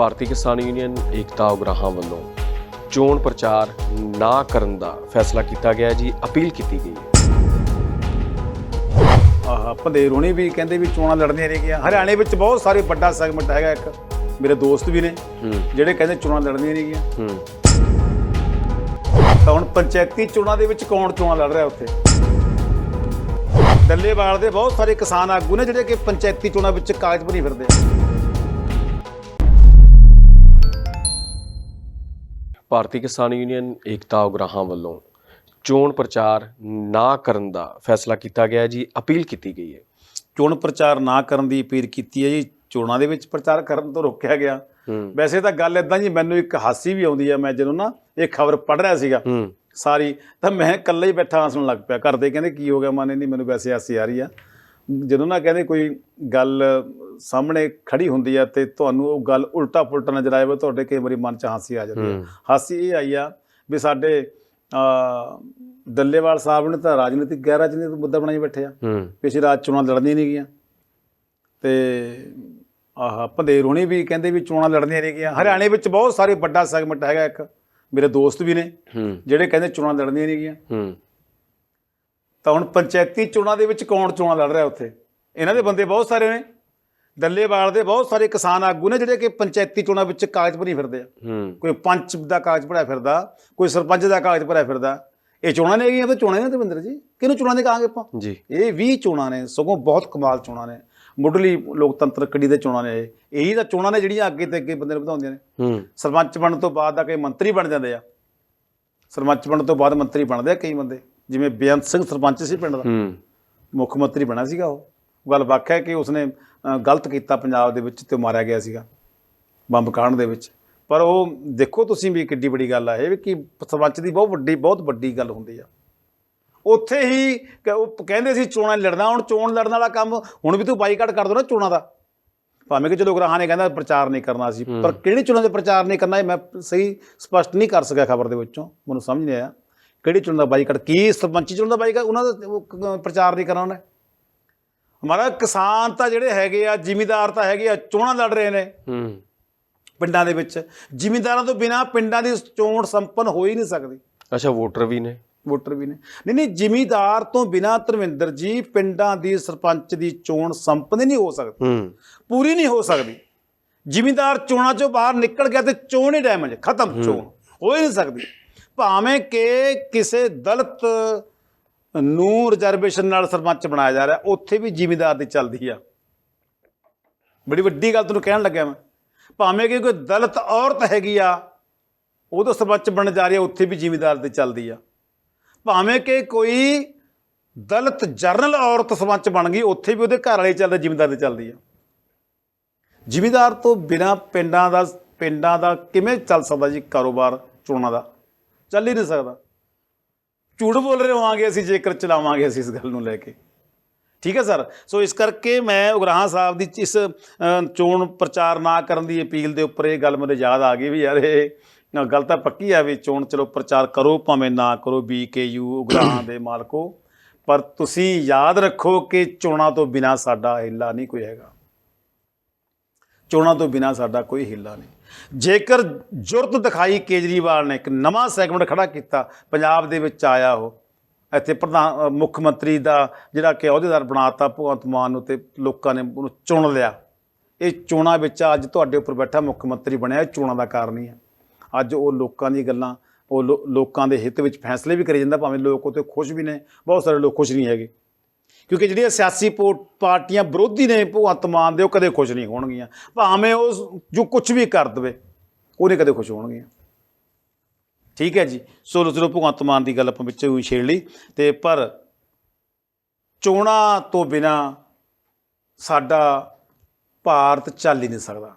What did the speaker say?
ਭਾਰਤੀ ਕਿਸਾਨ ਯੂਨੀਅਨ ਏਕਤਾ ਉਗਰਾਹਾਂ ਵੱਲੋਂ ਚੋਣ ਪ੍ਰਚਾਰ ਨਾ ਕਰਨ ਦਾ ਫੈਸਲਾ ਕੀਤਾ ਗਿਆ ਜੀ ਅਪੀਲ ਕੀਤੀ ਗਈ ਹੈ। ਆਹ ਪੰਦੇਰ ਹੋਣੀ ਵੀ ਕਹਿੰਦੇ ਵੀ ਚੋਣਾਂ ਲੜਨੀਆਂ ਗਿਆ ਹਰਿਆਣੇ ਵਿੱਚ ਬਹੁਤ ਸਾਰੇ ਵੱਡਾ ਸੈਗਮੈਂਟ ਹੈਗਾ ਇੱਕ। ਮੇਰੇ ਦੋਸਤ ਵੀ ਨੇ ਜਿਹੜੇ ਕਹਿੰਦੇ ਚੋਣਾਂ ਲੜਨੀਆਂ ਨਹੀਂ ਹੂੰ। ਤਾਂ ਹੁਣ ਪੰਚਾਇਤੀ ਚੋਣਾਂ ਦੇ ਵਿੱਚ ਕੌਣ ਚੋਣਾਂ ਲੜ ਰਿਹਾ ਉੱਥੇ? ਡੱਲੇਵਾਲ ਦੇ ਬਹੁਤ ਸਾਰੇ ਕਿਸਾਨ ਆਗੂ ਨੇ ਜਿਹੜੇ ਕਿ ਪੰਚਾਇਤੀ ਚੋਣਾਂ ਵਿੱਚ ਕਾਗਜ਼ ਭਰੀ ਫਿਰਦੇ। ਆ। ਭਾਰਤੀ ਕਿਸਾਨ ਯੂਨੀਅਨ ਏਕਤਾ ਉਗਰਾਹਾਂ ਵੱਲੋਂ ਚੋਣ ਪ੍ਰਚਾਰ ਨਾ ਕਰਨ ਦਾ ਫੈਸਲਾ ਕੀਤਾ ਗਿਆ ਹੈ ਜੀ ਅਪੀਲ ਕੀਤੀ ਗਈ ਹੈ। ਚੋਣ ਪ੍ਰਚਾਰ ਨਾ ਕਰਨ ਦੀ ਅਪੀਲ ਕੀਤੀ ਹੈ ਜੀ ਚੋਣਾਂ ਦੇ ਵਿੱਚ ਪ੍ਰਚਾਰ ਕਰਨ ਤੋਂ ਰੋਕਿਆ ਗਿਆ। ਹੂੰ। ਵੈਸੇ ਤਾਂ ਗੱਲ ਇਦਾਂ ਜੀ ਮੈਨੂੰ ਇੱਕ ਹਾਸੀ ਵੀ ਆਉਂਦੀ ਆ ਮੈਂ ਜਦੋਂ ਨਾ ਇਹ ਖਬਰ ਪੜ੍ਹ ਰਿਹਾ ਸੀਗਾ ਹੂੰ। ਸਾਰੀ ਤਾਂ ਮੈਂ ਇਕੱਲਾ ਹੀ ਬੈਠਾ ਹੱਸਣ ਲੱਗ ਪਿਆ ਘਰ ਦੇ ਕਹਿੰਦੇ ਕੀ ਹੋ ਗਿਆ ਮਾਨੇ ਨਹੀਂ ਮੈਨੂੰ ਵੈਸੇ ਹਾਸੀ ਆ ਰਹੀ ਆ। ਜਦੋਂ ਨਾ ਕਹਿੰਦੇ ਕੋਈ ਗੱਲ ਸਾਹਮਣੇ ਖੜੀ ਹੁੰਦੀ ਆ ਤੇ ਤੁਹਾਨੂੰ ਉਹ ਗੱਲ ਉਲਟਾ ਪੁਲਟਾ ਨਜ਼ਰ ਆਏ ਵਾ ਤੁਹਾਡੇ ਕਈ ਵਾਰੀ ਮਨ 'ਚ ਹਾਸੀ ਆ ਜਾਂਦੀ ਹੂੰ। ਹਾਸੀ ਇਹ ਆਈ ਆ ਵੀ ਸਾਡੇ ਅ ਦੱਲੇਵਾਲ ਸਾਹਿਬ ਨੇ ਤਾਂ ਰਾਜਨੀਤਿਕ ਗੈਰ ਰਾਜਨੀਤਿਕ ਮੁੱਦਾ ਬਣਾਈ ਬੈਠੇ ਆ। ਪਿਛੇ ਰਾਤ ਚੋਣਾਂ ਲੜਨੀਆਂ ਨਹੀਂ ਗਈਆਂ। ਤੇ ਆਹ ਪੰਦੇਰ ਹੋਣੀ ਵੀ ਕਹਿੰਦੇ ਵੀ ਚੋਣਾਂ ਲੜਨੀਆਂ ਨਹੀਂ ਗਈਆਂ। ਹਰਿਆਣੇ ਵਿੱਚ ਬਹੁਤ ਸਾਰੇ ਵੱਡਾ ਸੈਗਮੈਂਟ ਹੈਗਾ ਇੱਕ ਮੇਰੇ ਦੋਸਤ ਵੀ ਨੇ ਜਿਹੜੇ ਕਹਿੰਦੇ ਚੋਣਾਂ ਲੜਨੀਆਂ ਨਹੀਂ ਗਈਆਂ। ਤਾਂ ਹੁਣ ਪੰਚਾਇਤੀ ਚੋਣਾਂ ਦੇ ਵਿੱਚ ਕੌਣ ਚੋਣਾਂ ਲੜ ਰਿਹਾ ਉੱਥੇ? ਇਹਨਾਂ ਦੇ ਬੰਦੇ ਬਹੁਤ ਸਾਰੇ ਨੇ। ਦੱਲੇਵਾਲ ਦੇ ਬਹੁਤ ਸਾਰੇ ਕਿਸਾਨ ਆਗੂ ਨੇ ਜਿਹੜੇ ਕਿ ਪੰਚਾਇਤੀ ਚੋਣਾਂ ਵਿੱਚ ਕਾਗਜ਼ ਭਰੀ ਫਿਰਦੇ। ਆ ਕੋਈ ਪੰਚ ਦਾ ਕਾਗਜ਼ ਭਰਿਆ ਫਿਰਦਾ ਕੋਈ ਸਰਪੰਚ ਦਾ ਕਾਗਜ਼ ਭਰਿਆ ਫਿਰਦਾ। ਇਹ ਚੋਣਾਂ ਨੇ ਹੈਗੀਆਂ ਤਾਂ ਚੋਣਾਂ ਨੇ ਦਵਿੰਦਰ ਜੀ। ਕਿਹਨੂੰ ਚੋਣਾਂ ਦੇ ਕਹਾਂਗੇ ਆਪਾਂ? ਜੀ। ਇਹ 20 ਚੋਣਾਂ ਨੇ ਸਗੋਂ ਬਹੁਤ ਕਮਾਲ ਚੋਣਾਂ ਨੇ। ਮੁੱਢਲੀ ਲੋਕਤੰਤਰ ਕੜੀ ਦੇ ਚੋਣਾਂ ਨੇ ਇਹ। ਇਹੀ ਤਾਂ ਚੋਣਾਂ ਨੇ ਜਿਹੜੀਆਂ ਅੱਗੇ ਤੇ ਅੱਗੇ ਬੰਦੇ ਨੂੰ ਵਧਾਉਂਦੀਆਂ ਨੇ। ਸਰਪੰਚ ਬਣਨ ਤੋਂ ਬਾਅਦ ਦਾ ਕਈ ਮੰਤਰੀ ਬਣ ਜਾਂਦੇ ਆ। ਸਰਪੰਚ ਬਣਨ ਤੋਂ ਬਾਅਦ ਮੰਤਰੀ ਬਣਦੇ ਆ ਕਈ ਬੰਦੇ। ਜਿਵੇਂ ਬੇਅੰਤ ਸਿੰਘ ਸਰਪੰਚ ਸੀ ਪਿੰਡ ਦਾ ਮੁੱਖ ਮੰਤਰੀ ਬਣਾ ਸੀਗਾ ਉਹ। ਗੱਲ ਵੱਖ ਹੈ ਕਿ ਉਸਨੇ ਗਲਤ ਕੀਤਾ ਪੰਜਾਬ ਦੇ ਵਿੱਚ ਤੇ ਮਾਰਿਆ ਗਿਆ ਸੀਗਾ ਬੰਬ ਕਾਂਡ ਦੇ ਵਿੱਚ। ਪਰ ਉਹ ਦੇਖੋ ਤੁਸੀਂ ਵੀ ਕਿੱਡੀ ਵੱਡੀ ਗੱਲ ਆ ਇਹ ਵੀ ਕਿ ਸਰਪੰਚ ਦੀ ਬਹੁਤ ਵੱਡੀ ਬਹੁਤ ਵੱਡੀ ਗੱਲ ਹੁੰਦੀ ਆ। ਉੱਥੇ ਹੀ ਉਹ ਕਹਿੰਦੇ ਸੀ ਚੋਣਾਂ ਲੜਨਾ ਹੁਣ ਚੋਣ ਲੜਨ ਵਾਲਾ ਕੰਮ ਹੁਣ ਵੀ ਤੂੰ ਬਾਈਕਾਟ ਕਰ ਦੋ ਨਾ ਚੋਣਾਂ ਦਾ। ਭਾਵੇਂ ਕਿ ਚਲੋ ਗਰਾਹਾਂ ਨੇ ਕਹਿੰਦਾ ਪ੍ਰਚਾਰ ਨਹੀਂ ਕਰਨਾ ਸੀ ਪਰ ਕਿਹੜੀ ਚੋਣਾਂ ਦੇ ਪ੍ਰਚਾਰ ਨਹੀਂ ਕਰਨਾ ਇਹ ਮੈਂ ਸਹੀ ਸਪਸ਼ਟ ਨਹੀਂ ਕਰ ਸਕਿਆ ਖਬਰ ਦੇ ਵਿੱਚੋਂ ਮੈਨੂੰ ਸਮਝ ਨਹੀਂ ਆਇਆ। ਕਿਹੜੀ ਚੋਣ ਦਾ ਬਾਈਕਾਟ ਕੀ ਸਰਪੰਚੀ ਚੋਣ ਦਾ ਬਾਈਕਾਟ ਉਹਨਾਂ ਦਾ ਪ੍ਰਚਾਰ ਨਹੀਂ ਕਰਨਾ ਉਹਨੇ ਹਮਾਰਾ ਕਿਸਾਨ ਤਾਂ ਜਿਹੜੇ ਹੈਗੇ ਆ ਜ਼ਿਮੀਦਾਰ ਤਾਂ ਹੈਗੇ ਆ ਚੋਣਾਂ ਲੜ ਰਹੇ ਨੇ। ਹੂੰ। ਪਿੰਡਾਂ ਦੇ ਵਿੱਚ। ਜ਼ਿਮੀਦਾਰਾਂ ਤੋਂ ਬਿਨਾ ਪਿੰਡਾਂ ਦੀ ਚੋਣ ਸੰਪੰਨ ਹੋ ਹੀ ਨਹੀਂ ਸਕਦੀ। ਅੱਛਾ ਵੋਟਰ ਵੀ ਨੇ। ਵੋਟਰ ਵੀ ਨੇ। ਨਹੀਂ ਨਹੀਂ ਜ਼ਿਮੀਦਾਰ ਤੋਂ ਬਿਨਾ ਧਰਮਿੰਦਰ ਜੀ ਪਿੰਡਾਂ ਦੀ ਸਰਪੰਚ ਦੀ ਚੋਣ ਸੰਪੰਨ ਨਹੀਂ ਹੋ ਸਕਦੀ। ਹੂੰ। ਪੂਰੀ ਨਹੀਂ ਹੋ ਸਕਦੀ। ਜ਼ਿਮੀਦਾਰ ਚੋਣਾਂ ਚੋਂ ਬਾਹਰ ਨਿਕਲ ਗਿਆ ਤੇ ਚੋਣ ਹੀ ਡੈਮੇਜ ਖਤਮ ਚੋਣ। ਹੋ ਹੀ ਨਹੀਂ ਸਕਦੀ। ਭਾਵੇਂ ਕਿ ਕਿਸੇ ਦਲਿਤ ਨੂੰ ਰਿਜ਼ਰਵੇਸ਼ਨ ਨਾਲ ਸਰਪੰਚ ਬਣਾਇਆ ਜਾ ਰਿਹਾ, ਉੱਥੇ ਵੀ ਜ਼ਿਮੀਦਾਰ ਦੀ ਚੱਲਦੀ ਆ। ਬੜੀ ਵੱਡੀ ਗੱਲ ਤੁਹਾਨੂੰ ਕਹਿਣ ਲੱਗਿਆ ਮੈਂ। ਭਾਵੇਂ ਕਿ ਕੋਈ ਦਲਿਤ ਔਰਤ ਹੈਗੀ ਆ, ਉਹ ਤਾਂ ਸਰਪੰਚ ਬਣ ਜਾ ਰਹੀ ਆ, ਉੱਥੇ ਵੀ ਜ਼ਿਮੀਦਾਰ ਦੀ ਚੱਲਦੀ ਆ। ਭਾਵੇਂ ਕਿ ਕੋਈ ਦਲਿਤ ਜਰਨਲ ਔਰਤ ਸਰਪੰਚ ਬਣ ਗਈ, ਉੱਥੇ ਵੀ ਉਹਦੇ ਘਰ ਵਾਲੇ ਚੱਲਦੇ, ਜ਼ਿਮੀਦਾਰ ਦੀ ਚੱਲਦੀ ਆ। ਜ਼ਿਮੀਦਾਰ ਤੋਂ ਬਿਨਾ ਪਿੰਡਾਂ ਦਾ ਪਿੰਡਾਂ ਦਾ ਕਿਵੇਂ ਚੱਲ ਸਕਦਾ ਜੀ ਕਾਰੋਬਾਰ ਚੋਣਾਂ ਦਾ? ਚੱਲ ਹੀ ਨਹੀਂ ਸਕਦਾ। ਝੂਠ ਬੋਲ ਰਹੇ ਹੋਵਾਂਗੇ ਅਸੀਂ, ਜੇਕਰ ਚਲਾਵਾਂਗੇ ਅਸੀਂ ਇਸ ਗੱਲ ਨੂੰ ਲੈ ਕੇ। ਠੀਕ ਹੈ ਸਰ? ਸੋ ਇਸ ਕਰਕੇ ਮੈਂ ਉਗਰਾਹਾਂ ਸਾਹਿਬ ਦੀ ਇਸ ਚੋਣ ਪ੍ਰਚਾਰ ਨਾ ਕਰਨ ਦੀ ਅਪੀਲ ਦੇ ਉੱਪਰ ਇਹ ਗੱਲ ਮੈਨੂੰ ਯਾਦ ਆ ਗਈ ਵੀ ਯਾਰ ਇਹ ਗੱਲ ਤਾਂ ਪੱਕੀ ਆ ਵੀ ਚੋਣ ਚਲੋ ਪ੍ਰਚਾਰ ਕਰੋ, ਭਾਵੇਂ ਨਾ ਕਰੋ ਬੀਕੇਯੂ ਉਗਰਾਹਾਂ ਦੇ ਮਾਲਕੋ। ਪਰ ਤੁਸੀਂ ਯਾਦ ਰੱਖੋ ਕਿ ਚੋਣਾਂ ਤੋਂ ਬਿਨਾ ਸਾਡਾ ਹਿੱਲਾ ਨਹੀਂ ਕੋਈ ਹੈਗਾ। ਚੋਣਾਂ ਤੋਂ ਬਿਨਾ ਸਾਡਾ ਕੋਈ ਹਿੱਲਾ ਨਹੀਂ। ਜੇਕਰ ਜੁਰਤ ਦਿਖਾਈ ਕੇਜਰੀਵਾਲ ਨੇ, ਇੱਕ ਨਵਾਂ ਸੈਗਮੈਂਟ ਖੜਾ ਕੀਤਾ, ਪੰਜਾਬ ਦੇ ਵਿੱਚ ਆਇਆ ਉਹ, ਇੱਥੇ ਪ੍ਰਧਾਨ ਮੁੱਖ ਮੰਤਰੀ ਦਾ ਜਿਹੜਾ ਕਿ ਅਹੁਦੇਦਾਰ ਬਣਾਤਾ ਭਗਵੰਤ ਮਾਨ ਨੂੰ ਤੇ ਲੋਕਾਂ ਨੇ ਉਹਨੂੰ ਚੁਣ ਲਿਆ। ਇਹ ਚੋਣਾਂ ਵਿੱਚ ਅੱਜ ਤੁਹਾਡੇ ਉੱਪਰ ਬੈਠਾ ਮੁੱਖ ਮੰਤਰੀ ਬਣਿਆ, ਇਹ ਚੋਣਾਂ ਦਾ ਕਾਰਨ ਹੀ ਹੈ। ਅੱਜ ਉਹ ਲੋਕਾਂ ਦੀ ਗੱਲਾਂ, ਉਹ ਲੋਕਾਂ ਦੇ ਹਿੱਤ ਵਿੱਚ ਫੈਸਲੇ ਵੀ ਕਰੀ ਜਾਂਦਾ, ਭਾਵੇਂ ਲੋਕ ਉਹ 'ਤੇ ਖੁਸ਼ ਵੀ ਨੇ, ਬਹੁਤ ਸਾਰੇ ਲੋਕ ਖੁਸ਼ ਨਹੀਂ ਹੈਗੇ। ਕਿਉਂਕਿ ਜਿਹੜੀਆਂ ਸਿਆਸੀ ਪੋ- ਪਾਰਟੀਆਂ ਵਿਰੋਧੀ ਨੇ ਭਗਵੰਤ ਮਾਨ ਦੇ ਉਹ ਕਦੇ ਖੁਸ਼ ਨਹੀਂ ਹੋਣਗੀਆਂ। ਭਾਵੇਂ ਉਹ ਜੋ ਕੁਝ ਵੀ ਕਰ ਦਵੇ, ਉਹ ਨਹੀਂ ਕਦੇ ਖੁਸ਼ ਹੋਣਗੀਆਂ। ਠੀਕ ਹੈ ਜੀ? ਸੋ ਚਲੋ, ਭਗਵੰਤ ਮਾਨ ਦੀ ਗੱਲ ਆਪਾਂ ਵਿੱਚ ਹੋਈ ਛੇੜ ਲਈ। ਤੇ ਪਰ ਚੋਣਾਂ ਤੋਂ ਬਿਨਾ ਸਾਡਾ ਭਾਰਤ ਚੱਲ ਹੀ ਨਹੀਂ ਸਕਦਾ।